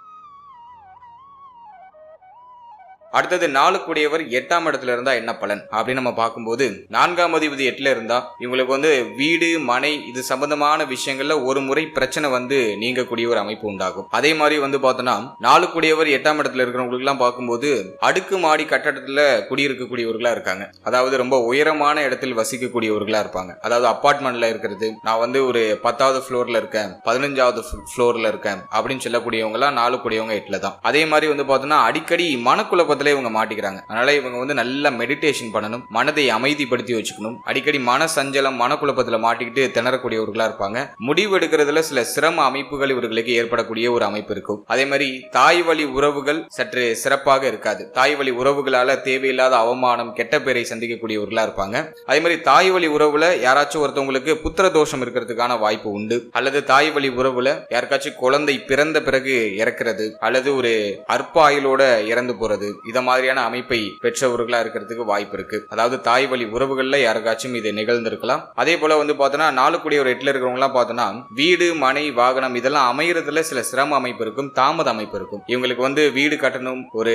[SPEAKER 1] அடுத்தது நாளுக்குடையவர் எட்டாம் இடத்துல இருந்தா என்ன பலன்? அப்படின்னு நம்ம பார்க்கும்போது நான்காம் அதிபதி எட்டுல இருந்தா இவங்களுக்கு வந்து வீடு மனை இது சம்பந்தமான விஷயங்கள்ல ஒரு முறை பிரச்சனை வந்து நீங்கக்கூடிய ஒரு அமைப்பு உண்டாகும். அதே மாதிரி வந்து பார்த்தோம்னா நாளுக்குடையவர் எட்டாம் இடத்துல இருக்கிறவங்களுக்கு எல்லாம் பார்க்கும்போது அடுக்கு மாடி கட்டடத்துல குடியிருக்கக்கூடியவர்களா இருக்காங்க. அதாவது ரொம்ப உயரமான இடத்தில் வசிக்கக்கூடியவர்களா இருப்பாங்க. அதாவது அப்பார்ட்மெண்ட்ல இருக்கிறது நான் வந்து ஒரு பத்தாவது ஃப்ளோர்ல இருக்கேன் பதினஞ்சாவது ஃப்ளோர்ல இருக்கேன் அப்படின்னு சொல்லக்கூடியவங்க எல்லாம் நாளுக்குடையவங்க எட்டுல தான். அதே மாதிரி வந்து பார்த்தோம்னா அடிக்கடி மனக்குழப்பத்தில் இவங்க மாட்டிக்கிறாங்க. அதனால இவங்க வந்து நல்லா மெடிடேஷன் பண்ணணும் மனதை அமைதிப்படுத்தி வச்சுக்கணும். அடிக்கடி மன சஞ்சலம் மனக்குழப்பத்துல மாட்டிக்கிட்டு திணறக்கூடியவர்களா இருப்பாங்க. முடிவு எடுக்கிறதுல சில சிரம அமைப்புகள் இவர்களுக்கு ஏற்படக்கூடிய ஒரு அமைப்பு இருக்கும். அதே மாதிரி தாய் வழி உறவுகள் சற்று சிறப்பாக இருக்காது. தாய் வழி உறவுகளால தேவையில்லாத அவமானம் கெட்ட பேரை சந்திக்கக்கூடியவர்களா இருப்பாங்க. அதே மாதிரி தாய் வழி உறவுல யாராச்சும் ஒருத்தவங்களுக்கு புத்திர தோஷம் இருக்கிறதுக்கான வாய்ப்பு உண்டு. அல்லது தாய் வழி உறவுல யாருக்காச்சும் குழந்தை பிறந்த பிறகு இறக்கிறது அல்லது ஒரு அற்பாயிலோட இறந்து போறது இத மாதிரியான அமைப்பை பெற்றவர்களா இருக்கிறதுக்கு வாய்ப்பு இருக்கு. அதாவது தாய் வழி உறவுகள்ல யாருக்காச்சும் இது நிகழ்ந்திருக்கலாம். அதே போல வந்து பார்த்தோன்னா நாளுக்குடிய ஒரு எட்டுல இருக்கிறவங்க எல்லாம் பார்த்தோன்னா வீடு மனை வாகனம் இதெல்லாம் அமையறதுல சில சிரம அமைப்பு இருக்கும் தாமத அமைப்பு இருக்கும். இவங்களுக்கு வந்து வீடு கட்டணும் ஒரு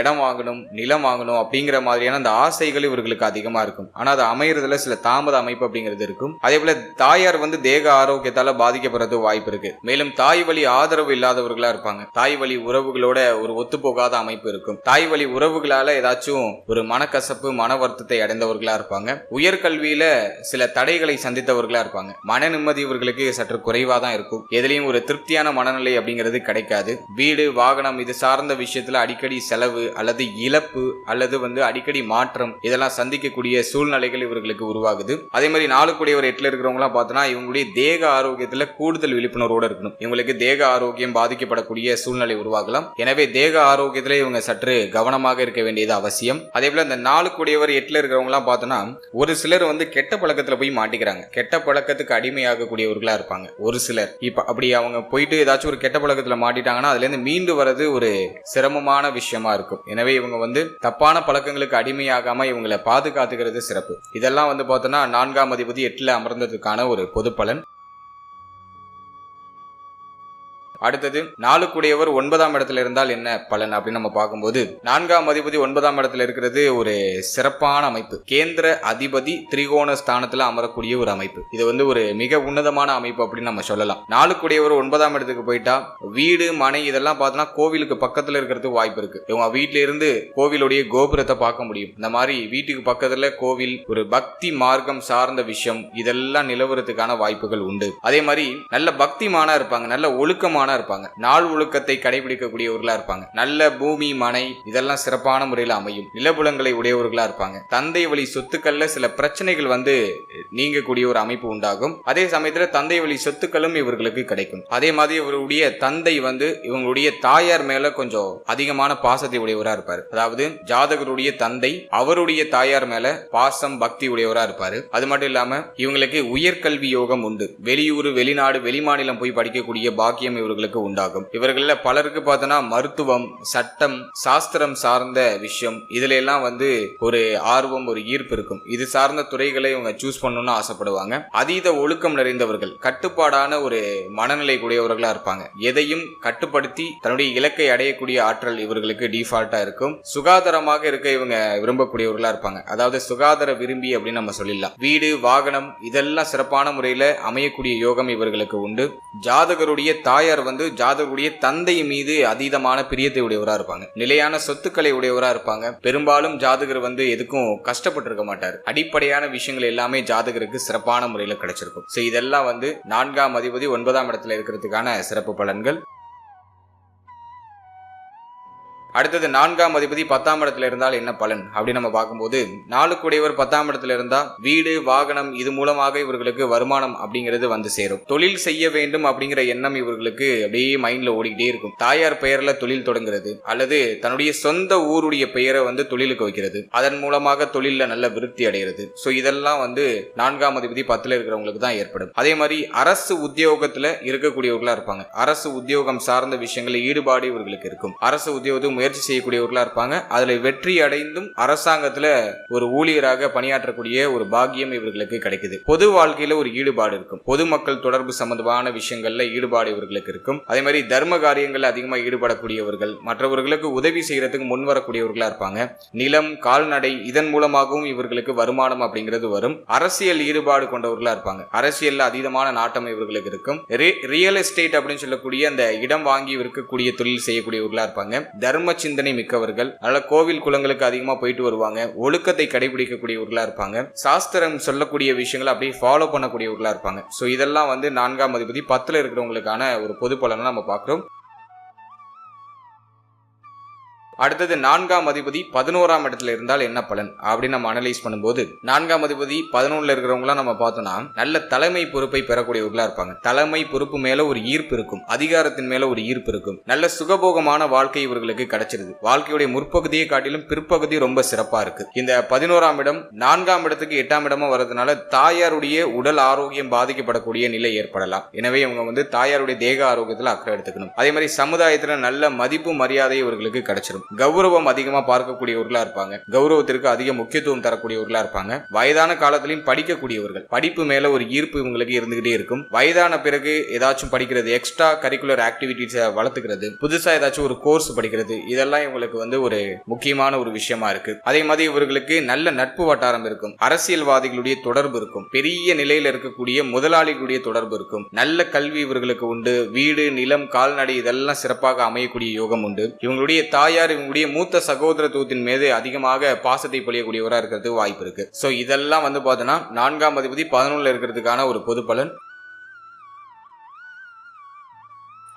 [SPEAKER 1] இடம் வாங்கணும் நிலம் வாங்கணும் அப்படிங்கிற மாதிரியான அந்த ஆசைகள் இவர்களுக்கு அதிகமா இருக்கும். ஆனா அது அமையறதுல சில தாமத அமைப்பு அப்படிங்கிறது இருக்கும். அதே போல தாயார் வந்து தேக ஆரோக்கியத்தால பாதிக்கப்படுறது வாய்ப்பு இருக்கு. மேலும் தாய் வழி ஆதரவு இல்லாதவர்களா இருப்பாங்க. தாய் வழி உறவுகளோட ஒரு ஒத்துப்போகாத அமைப்பு இருக்கும். தாய் வழி உறவுகளால ஏதாச்சும் ஒரு மனக்கசப்பு மன வருத்தத்தை அடைந்தவர்களா இருப்பாங்க. உயர்கல்வியில சில தடைகளை சந்தித்தவர்களா இருப்பாங்க. மன நிம்மதி இவர்களுக்கு சற்று குறைவா தான் இருக்கும். எதுலயும் ஒரு திருப்தியான மனநிலை அப்படிங்கிறது கிடைக்காது. வீடு வாகனம் இது சார்ந்த விஷயத்துல அடிக்கடி செலவு அல்லது இழப்பு அல்லது வந்து அடிக்கடி மாற்றம் இதெல்லாம் சந்திக்கக்கூடிய சூழ்நிலைகள் இவர்களுக்கு உருவாகுது. அதே மாதிரி நாளுக்குடைய ஒரு எட்டுல இருக்கிறவங்களாம் பார்த்தோன்னா இவங்களுடைய தேக ஆரோக்கியத்துல கூடுதல் விழிப்புணர்வோட இருக்கணும். இவங்களுக்கு தேக ஆரோக்கியம் பாதிக்கப்படக்கூடிய சூழ்நிலை உருவாகலாம். எனவே தேக ஆரோக்கியத்துல இவங்க சற்று கவனமாக இருக்க வேண்டியது அவசியம். அதே போல இந்த நாளுக்குடையவர் எட்டுல இருக்கிறவங்க எல்லாம் பார்த்தோன்னா ஒரு சிலர் வந்து கெட்ட பழக்கத்துல போய் மாட்டிக்கிறாங்க. கெட்ட பழக்கத்துக்கு அடிமையாகக்கூடியவர்களாக இருப்பாங்க. ஒரு சிலர். இப்ப அப்படி அவங்க போயிட்டு ஏதாச்சும் ஒரு கெட்ட பழக்கத்துல மாட்டிட்டாங்கன்னா அதுல இருந்து மீண்டு வர்றது ஒரு சிரமமான விஷயமா இருக்கும். எனவே இவங்க வந்து தப்பான பழக்கங்களுக்கு அடிமையாகாம இவங்களை பாதுகாத்துக்கிறது சிறப்பு. இதெல்லாம் வந்து பார்த்தோன்னா நான்காம் அதிபதி எட்டுல அமர்ந்ததுக்கான ஒரு பொது பலன் அடுத்தது நாளுக்குடையவர் ஒன்பதாம் இடத்துல இருந்தால் என்ன பலன் அப்படின்னு நம்ம பார்க்கும்போது நான்காம் அதிபதி ஒன்பதாம் இடத்துல இருக்கிறது ஒரு சிறப்பான அமைப்பு. கேந்திர அதிபதி திரிகோண ஸ்தானத்துல அமரக்கூடிய ஒரு அமைப்பு. இது வந்து ஒரு மிக உன்னதமான அமைப்பு அப்படின்னு நம்ம சொல்லலாம். நாளுக்குடையவர் ஒன்பதாம் இடத்துக்கு போயிட்டா வீடு மனை இதெல்லாம் பார்த்தோன்னா கோவிலுக்கு பக்கத்துல இருக்கிறதுக்கு வாய்ப்பு இருக்கு. இவங்க வீட்ல இருந்து கோவிலுடைய கோபுரத்தை பார்க்க முடியும். இந்த மாதிரி வீட்டுக்கு பக்கத்துல கோவில் ஒரு பக்தி மார்க்கம் சார்ந்த விஷயம் இதெல்லாம் நிலவுறதுக்கான வாய்ப்புகள் உண்டு. அதே மாதிரி நல்ல பக்திமானா இருப்பாங்க நல்ல ஒழுக்கமான இருப்பாங்க. நாள் ஒழுக்கத்தை கடைபிடிக்கக்கூடியவர்களா இருப்பாங்க. நல்ல பூமி மனை இதெல்லாம் சிறப்பான முறையில் அமையும். நிலபுலங்களை உடையவர்களா இருப்பாங்க. தந்தை வழி சொத்துக்கள்ல சில பிரச்சனைகள் வந்து நீங்கக்கூடிய ஒரு அமைப்பு உண்டாகும். அதே சமயத்துல தந்தை வழி சொத்துக்களும் இவர்களுக்கு கிடைக்கும். அதே மாதிரி இவருடைய தந்தை வந்து இவங்களுடைய தாயார் மேல கொஞ்சம் அதிகமான பாசத்தை உடையவரா இருப்பாரு. அதாவது ஜாதகருடைய தந்தை அவருடைய தாயார் மேல பாசம் பக்தி உடையவரா இருப்பாரு. அது மட்டும் இல்லாம இவங்களுக்கு உயர்கல்வி யோகம் உண்டு. வெளியூர் வெளிநாடு வெளிமாநிலம் போய் படிக்கக்கூடிய பாக்கியம் இவர்களுக்கு உண்டாகும். இவர்களில் பலருக்கு பார்த்தோன்னா மருத்துவம் சட்டம் சாஸ்திரம் சார்ந்த விஷயம். இதுல எல்லாம் வந்து ஒரு ஆர்வம் ஒரு ஈர்ப்பு இருக்கும். இது சார்ந்த துறைகளை இவங்க சூஸ் பண்ணணும்னு ஆசைப்படுவாங்க. அதீத ஒழுக்கம் நிறைந்தவர்கள் கட்டுப்பாடான ஒரு மனநிலை கூடியவர்களா இருப்பாங்க. எதையும் கட்டுப்படுத்தி தன்னுடைய இலக்கை அடையக்கூடிய ஆற்றல் இவர்களுக்கு டிஃபால்ட்டா இருக்கும். சுகாதாரமாக இருக்க இவங்க விரும்பக்கூடியவர்களா இருப்பாங்க. அதாவது சுகாதார விரும்பி அப்படின்னு நம்ம சொல்லிடலாம். வீடு வாகனம் இதெல்லாம் சிறப்பான முறையில் அமையக்கூடிய யோகம் இவர்களுக்கு உண்டு. ஜாதகருடைய தாயார் வந்து ஜாதகருடைய தந்தை மீது அதீதமான பிரியத்தை உடையவராக இருப்பாங்க. நிலையான சொத்துக்களை உடையவராக இருப்பாங்க. பெரும்பாலும் ஜாதகர் வந்து எதுக்கும் கஷ்டப்பட்டிருக்க மாட்டார். அடிப்படையான விஷயங்கள் எல்லாமே ஜாதகருக்கு சிறப்பான முறையில் கிடைச்சிருக்கும். ஸோ இதெல்லாம் வந்து நான்காம் அதிபதி ஒன்பதாம் இடத்துல இருக்கிறதுக்கான சிறப்பு பலன்கள். அடுத்தது நான்காம் அதிபதி பத்தாம் இடத்துல இருந்தால் என்ன பலன்? அப்படின்னு நம்ம பார்க்கும்போது நாளுக்குடையவர் பத்தாம் இடத்துல இருந்தா வீடு வாகனம் இது மூலமாக இவர்களுக்கு வருமானம் அப்படிங்கிறது வந்து சேரும். தொழில் செய்ய வேண்டும் அப்படிங்கிற எண்ணம் இவர்களுக்கு அப்படியே மைண்ட்ல ஓடிக்கிட்டே இருக்கும். தாயார் பெயர்ல தொழில் தொடங்குறது அல்லது தன்னுடைய சொந்த ஊருடைய பெயரை வந்து தொழிலுக்கு வைக்கிறது. அதன் மூலமாக தொழில நல்ல விருத்தி அடைகிறது ஸோ இதெல்லாம் வந்து நான்காம் அதிபதி பத்துல இருக்கிறவங்களுக்கு தான் ஏற்படும். அதே மாதிரி அரசு உத்தியோகத்துல இருக்கக்கூடியவர்களா இருப்பாங்க. அரசு உத்தியோகம் சார்ந்த விஷயங்களில் ஈடுபாடு இவர்களுக்கு இருக்கும். அரசு உத்தியோகம் முயற்சி செய்யக்கூடியவர்களா இருப்பாங்க. அதுல வெற்றி அடைந்தும் அரசாங்கத்துல ஒரு ஊழியராக பணியாற்றக்கூடிய ஒரு பாக்கியம் இவர்களுக்கு கிடைக்குது. பொது வாழ்க்கையில ஒரு ஈடுபாடு இருக்கும். பொதுமக்கள் தொடர்பு சம்பந்தமான விஷயங்கள்ல ஈடுபாடு இவர்களுக்கு இருக்கும். அதே மாதிரி தர்ம காரியங்கள் அதிகமாக ஈடுபடக்கூடியவர்கள் மற்றவர்களுக்கு உதவி செய்யறதுக்கு முன் வரக்கூடியவர்களா இருப்பாங்க. நிலம் கால்நடை இதன் மூலமாகவும் இவர்களுக்கு வருமானம் அப்படிங்கிறது வரும். அரசியல் ஈடுபாடு கொண்டவர்களா இருப்பாங்க. அரசியலில் அதீதமான நாட்டம் இவர்களுக்கு இருக்கும். ரியல் எஸ்டேட் அப்படின்னு சொல்லக்கூடிய அந்த இடம் வாங்கி இருக்கக்கூடிய தொழில் செய்யக்கூடியவர்களா இருப்பாங்க. தர்ம சிந்தனை மிக்கவர்கள். அதனால கோவில் குளங்களுக்கு அதிகமா போயிட்டு வருவாங்க. ஒழுக்கத்தை கடைபிடிக்கக்கூடியவர்களா இருப்பாங்க. சாஸ்திரம் சொல்லக்கூடிய விஷயங்களை அப்படியே ஃபாலோ பண்ணக்கூடியவர்களா இருப்பாங்க. ஸோ இதெல்லாம் வந்து நான்காம் அதிபதி பத்துல இருக்கிறவங்களுக்கான ஒரு பொது பலனை நம்ம பார்க்கிறோம். அடுத்தது நான்காம் அதிபதி பதினோராம் இடத்துல இருந்தால் என்ன பலன்? அப்படின்னு நம்ம அனலைஸ் பண்ணும்போது நான்காம் அதிபதி பதினொன்னுல இருக்கிறவங்களாம் நம்ம பார்த்தோம்னா நல்ல தலைமை பொறுப்பை பெறக்கூடியவர்களா இருப்பாங்க. தலைமை பொறுப்பு மேல ஒரு ஈர்ப்பு இருக்கும். அதிகாரத்தின் மேல ஒரு ஈர்ப்பு இருக்கும். நல்ல சுகபோகமான வாழ்க்கை இவர்களுக்கு கிடைச்சிருது. வாழ்க்கையுடைய முற்பகுதியை காட்டிலும் பிற்பகுதி ரொம்ப சிறப்பா இருக்கு. இந்த பதினோராம் இடம் நான்காம் இடத்துக்கு எட்டாம் இடமா வர்றதுனால தாயாருடைய உடல் ஆரோக்கியம் பாதிக்கப்படக்கூடிய நிலை ஏற்படலாம். எனவே இவங்க வந்து தாயாருடைய தேக ஆரோக்கியத்தில் அக்கறை எடுத்துக்கணும். அதே மாதிரி சமுதாயத்தில் நல்ல மதிப்பு மரியாதை இவர்களுக்கு கிடைச்சிரும். கௌரவம் அதிகமா பார்க்கக்கூடியவர்களா இருப்பாங்க. கௌரவத்திற்கு அதிக முக்கியத்துவம் தரக்கூடியவர்களா இருப்பாங்க. வயதான காலத்திலையும் படிக்கக்கூடியவர்கள். படிப்பு மேல ஒரு ஈர்ப்பு இவங்களுக்கு இருந்துகிட்டே இருக்கும். வயதான பிறகு ஏதாச்சும் படிக்கிறது எக்ஸ்ட்ரா கரிக்குலர் ஆக்டிவிட்டிஸை வளர்த்துக்கிறது புதுசா ஏதாச்சும் ஒரு கோர்ஸ் படிக்கிறது இதெல்லாம் இவங்களுக்கு வந்து ஒரு முக்கியமான ஒரு விஷயமா இருக்கு. அதே மாதிரி இவர்களுக்கு நல்ல நட்பு வட்டாரம் இருக்கும். அரசியல்வாதிகளுடைய தொடர்பு இருக்கும். பெரிய நிலையில இருக்கக்கூடிய முதலாளிகளுடைய தொடர்பு இருக்கும். நல்ல கல்வி இவர்களுக்கு உண்டு. வீடு நிலம் கால்நடை இதெல்லாம் சிறப்பாக அமையக்கூடிய யோகம் உண்டு. இவங்களுடைய தாயார் இவங்களுடைய மூத்த சகோதரத்துவத்தின் மீது அதிகமாக பாசத்தை பொழியக்கூடியவராக இருக்கிறதுக்கு வாய்ப்பு இருக்கு. ஸோ இதெல்லாம் வந்து பார்த்தோன்னா நான்காம் அதிபதி பதினொன்றில் இருக்கிறதுக்கான ஒரு பொது பலன்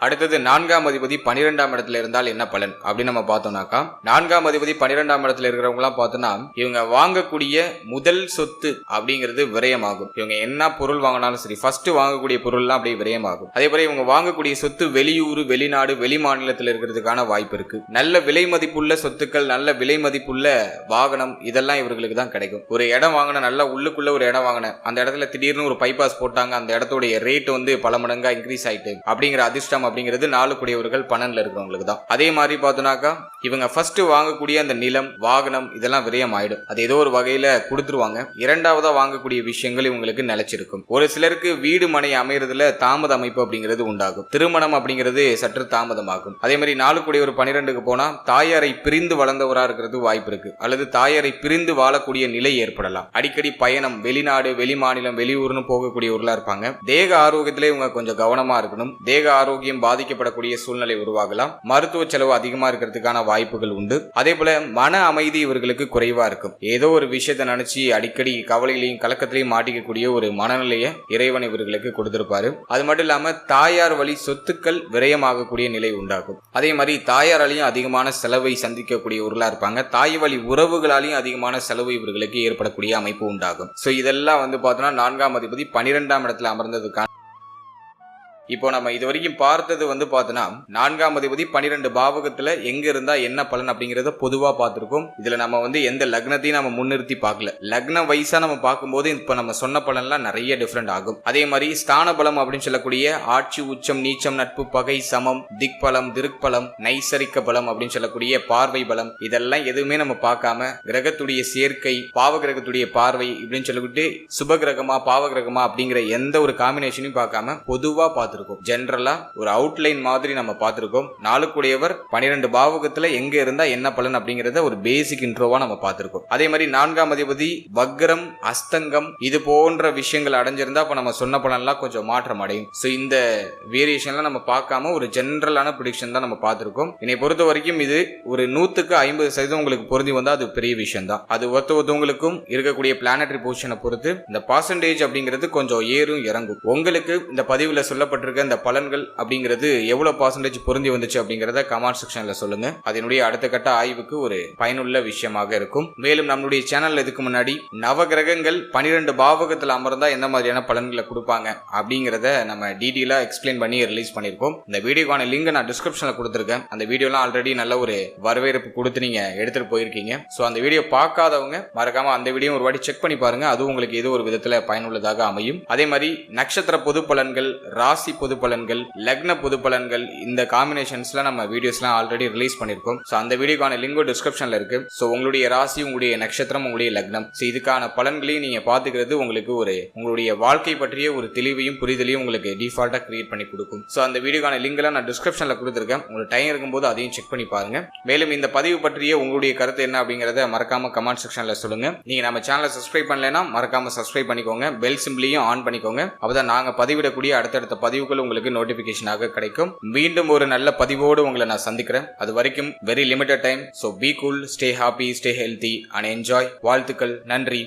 [SPEAKER 1] அடுத்தது நான்காம் அதிபதி பனிரெண்டாம் இடத்துல இருந்தால் என்ன பலன்? அப்படின்னு நம்ம பார்த்தோம்னாக்கா நான்காம் அதிபதி பனிரெண்டாம் இடத்துல இருக்கிறவங்களாம் பார்த்தோம்னா இவங்க வாங்கக்கூடிய முதல் சொத்து அப்படிங்கிறது விரயமாகும். இவங்க என்ன பொருள் வாங்கினாலும் சரி ஃபர்ஸ்ட் வாங்கக்கூடிய பொருள்லாம் அப்படியே விரயமாகும். அதே போல இவங்க வாங்கக்கூடிய சொத்து வெளியூர் வெளிநாடு வெளி மாநிலத்தில் இருக்கிறதுக்கான வாய்ப்பு இருக்கு. நல்ல விலை மதிப்புள்ள சொத்துக்கள் நல்ல விலை மதிப்புள்ள வாகனம் இதெல்லாம் இவர்களுக்கு தான் கிடைக்கும். ஒரு இடம் வாங்கின நல்லா உள்ளுக்குள்ள ஒரு இடம் வாங்கின அந்த இடத்துல திடீர்னு ஒரு பைபாஸ் போட்டாங்க அந்த இடத்துடைய ரேட் வந்து பல மடங்கா இன்க்ரீஸ் ஆயிட்டு அப்படிங்கிற அதிர்ஷ்டம் அப்படிங்கிறது நாலு குடியவர்கள் பன்னெண்டுல இருக்கிறவங்களுக்கு தான். அதே மாதிரி பார்த்தோம்னாக்கா இவங்க ஃபர்ஸ்ட் வாங்கக்கூடிய அந்த நிலம் வாகனம் இதெல்லாம் விரயம் ஆயிடும் அது ஏதோ ஒரு வகையில கொடுத்துருவாங்க. இரண்டாவதா வாங்கக்கூடிய விஷயங்கள் இவங்களுக்கு நிலைச்சிருக்கும். ஒரு சிலருக்கு வீடு மனை அமைறதுல தாமத அமைப்பு அப்படிங்கிறது உண்டாகும். திருமணம் அப்படிங்கிறது சற்று தாமதமாகும். அதே மாதிரி நாலு குடியவர் ஒரு பனிரெண்டுக்கு போனா தாயாரை பிரிந்து வளர்ந்தவரா இருக்கிறது வாய்ப்பு இருக்கு. அல்லது தாயாரை பிரிந்து வாழக்கூடிய நிலை ஏற்படலாம். அடிக்கடி பயணம் வெளிநாடு வெளி மாநிலம் வெளியூர்னு போகக்கூடியவர்களா இருப்பாங்க. தேக ஆரோக்கியத்திலே இவங்க கொஞ்சம் கவனமா இருக்கணும். தேக ஆரோக்கியம் பாதிக்கப்படக்கூடிய சூழ்நிலை உருவாகலாம். மருத்துவ செலவு அதிகமா இருக்கிறதுக்கான வாய்ப்புகள் உண்டு. அதே போல மன அமைதி இவர்களுக்கு குறைவா இருக்கும். ஏதோ ஒரு விஷயத்தை நினைச்சு அடிக்கடி கவலையிலையும் கலக்கத்திலையும் மாட்டிக்கக்கூடிய ஒரு மனநிலையை இறைவன் இவர்களுக்கு கொடுத்திருப்பாரு. அது மட்டும் இல்லாம தாயார் வழி சொத்துக்கள் விரயமாகக்கூடிய நிலை உண்டாகும். அதே மாதிரி தாயாராலையும் அதிகமான செலவை சந்திக்கக்கூடிய உருளா இருப்பாங்க. தாய் வழி உறவுகளாலையும் அதிகமான செலவு இவர்களுக்கு ஏற்படக்கூடிய அமைப்பு உண்டாகும். ஸோ இதெல்லாம் வந்து பார்த்தோம்னா நான்காம் அதிபதி பனிரெண்டாம் இடத்துல அமர்ந்ததுக்கான இப்போ நம்ம இது வரைக்கும் பார்த்தது வந்து பார்த்தோன்னா நான்காம் அதிபதி பன்னிரெண்டு பாவகத்துல எங்க இருந்தா என்ன பலன் அப்படிங்கறத பொதுவா பார்த்திருக்கோம். இதுல நம்ம வந்து எந்த லக்னத்தையும் நம்ம முன்னிறுத்தி பார்க்கல. லக்ன வயசா நம்ம பார்க்கும்போது இப்ப நம்ம சொன்ன பலன்லாம் நிறைய டிஃப்ரெண்ட் ஆகும். அதே மாதிரி ஸ்தான பலம் அப்படின்னு சொல்லக்கூடிய ஆட்சி உச்சம் நீச்சம் நட்பு பகை சமம் திக் பலம் திருப்பலம் நைசரிக்க பலம் அப்படின்னு சொல்லக்கூடிய பார்வை பலம் இதெல்லாம் எதுவுமே நம்ம பார்க்காம கிரகத்துடைய சேர்க்கை பாவ கிரகத்துடைய பார்வை இப்படின்னு சொல்லிவிட்டு சுப கிரகமா பாவ கிரகமா அப்படிங்கிற எந்த ஒரு காம்பினேஷனையும் பார்க்காம பொதுவா பார்த்து பார்த்துருக்கோம். ஜென்ரலா ஒரு அவுட்லைன் மாதிரி நம்ம பார்த்துருக்கோம். நாளுக்குடையவர் பனிரெண்டு பாவகத்துல எங்க இருந்தா என்ன பலன் அப்படிங்கறத ஒரு பேசிக் இன்ட்ரோவா நம்ம பார்த்திருக்கோம். அதே மாதிரி நான்காம் அதிபதி வக்ரம் அஸ்தங்கம் இது போன்ற விஷயங்கள் அடைஞ்சிருந்தா அப்ப நம்ம சொன்ன பலன்லாம் கொஞ்சம் மாற்றம் அடையும். ஸோ இந்த வேரியேஷன்லாம் நம்ம பார்க்காம ஒரு ஜென்ரலான ப்ரிடிக்ஷன் தான் நம்ம பார்த்திருக்கோம். என்னை பொறுத்த வரைக்கும் இது ஒரு நூத்துக்கு ஐம்பது சதவீதம் உங்களுக்கு பொருந்தி வந்தா அது பெரிய விஷயம் தான். அது ஒருத்த ஒருத்தவங்களுக்கும் இருக்கக்கூடிய பிளானட்டரி பொசிஷனை பொறுத்து இந்த பர்சன்டேஜ் அப்படிங்கிறது கொஞ்சம் ஏறும் இறங்கும். உங்களுக்கு இந்த பதிவுல சொல்லப்பட்டிருக்க இந்த பலன்கள் அப்படிங்கிறது எவ்வளோ பர்சன்டேஜ் பொருந்தி வந்துச்சு அப்படிங்கிறத கமெண்ட் செக்ஷனில் சொல்லுங்கள் அதனுடைய அடுத்த கட்ட ஆய்வுக்கு ஒரு பயனுள்ள விஷயமாக இருக்கும். மேலும் நம்மளுடைய சேனல் இதுக்கு முன்னாடி நவகிரகங்கள் பனிரெண்டு பாவகத்தில் அமர்ந்தால் எந்த மாதிரியான பலன்களை கொடுப்பாங்க அப்படிங்கிறத நம்ம டீட்டெயிலாக எக்ஸ்பிளைன் பண்ணி ரிலீஸ் பண்ணியிருக்கோம். இந்த வீடியோக்கான லிங்க் நான் டிஸ்கிரிப்ஷனில் கொடுத்துருக்கேன். அந்த வீடியோலாம் ஆல்ரெடி நல்ல ஒரு வரவேற்பு கொடுத்து நீங்கள் எடுத்துகிட்டு போயிருக்கீங்க. ஸோ அந்த வீடியோ பார்க்காதவங்க மறக்காமல் அந்த வீடியோ ஒரு வாட்டி செக் பண்ணி பாருங்கள் அது உங்களுக்கு ஏதோ ஒரு விதத்தில் பயனுள்ளதாக அமையும். அதே மாதிரி நட்சத்திர பொது பலன்கள் ராசி பொது பலன்கள் லக்ன பொது பலன்கள் இந்த காம்பினேஷன்ஸ்ல நம்ம வீடியோஸ்லாம் ஆல்ரெடி ரிலீஸ் பண்ணியிருக்கோம் ஸோ அந்த வீடியோக்கான லிங்கோ டிஸ்கிரிப்ஷன்ல இருக்கு. ஸோ உங்களுடைய ராசி உங்களுடைய நட்சத்திரம் உங்களுடைய லக்னம். ஸோ இதுக்கான பலன்களையும் நீங்க பாத்துக்கிறது உங்களுக்கு ஒரு உங்களுடைய வாழ்க்கை பற்றிய ஒரு தெளிவையும் புரிதலையும் உங்களுக்கு டிஃபால்ட்டா கிரியேட் பண்ணி கொடுக்கும். ஸோ அந்த வீடியோக்கான லிங்க்லாம் நான் டிஸ்கிரிப்ஷன்ல கொடுத்துருக்கேன். உங்களுக்கு டைம் இருக்கும்போது அதையும் செக் பண்ணி பாருங்க. மேலும் இந்த பதிவு பற்றிய உங்களுடைய கருத்து என்ன அப்படிங்கறத மறக்காம கமெண்ட் செக்ஷன்ல சொல்லுங்க. நீங்க நம்ம சேனலை சப்ஸ்கிரைப் பண்ணலைன்னா மறக்காம சப்ஸ்கிரைப் பண்ணிக்கோங்க. பெல் சிம்பிளையும் ஆன் பண்ணிக்கோங்க. அப்பதான் நாங்க பதிவிடக்கூடிய அடுத்தடுத்த பதிவுகள் உங்களுக்கு நோட்டிபிகேஷனாக கிடைக்கும். மீண்டும் ஒரு நல்ல பதிவோடு உங்களை நான் சந்திக்கிறேன். அது வரைக்கும் very limited time so be cool stay happy stay healthy and enjoy வாழ்த்துக்கள் நன்றி.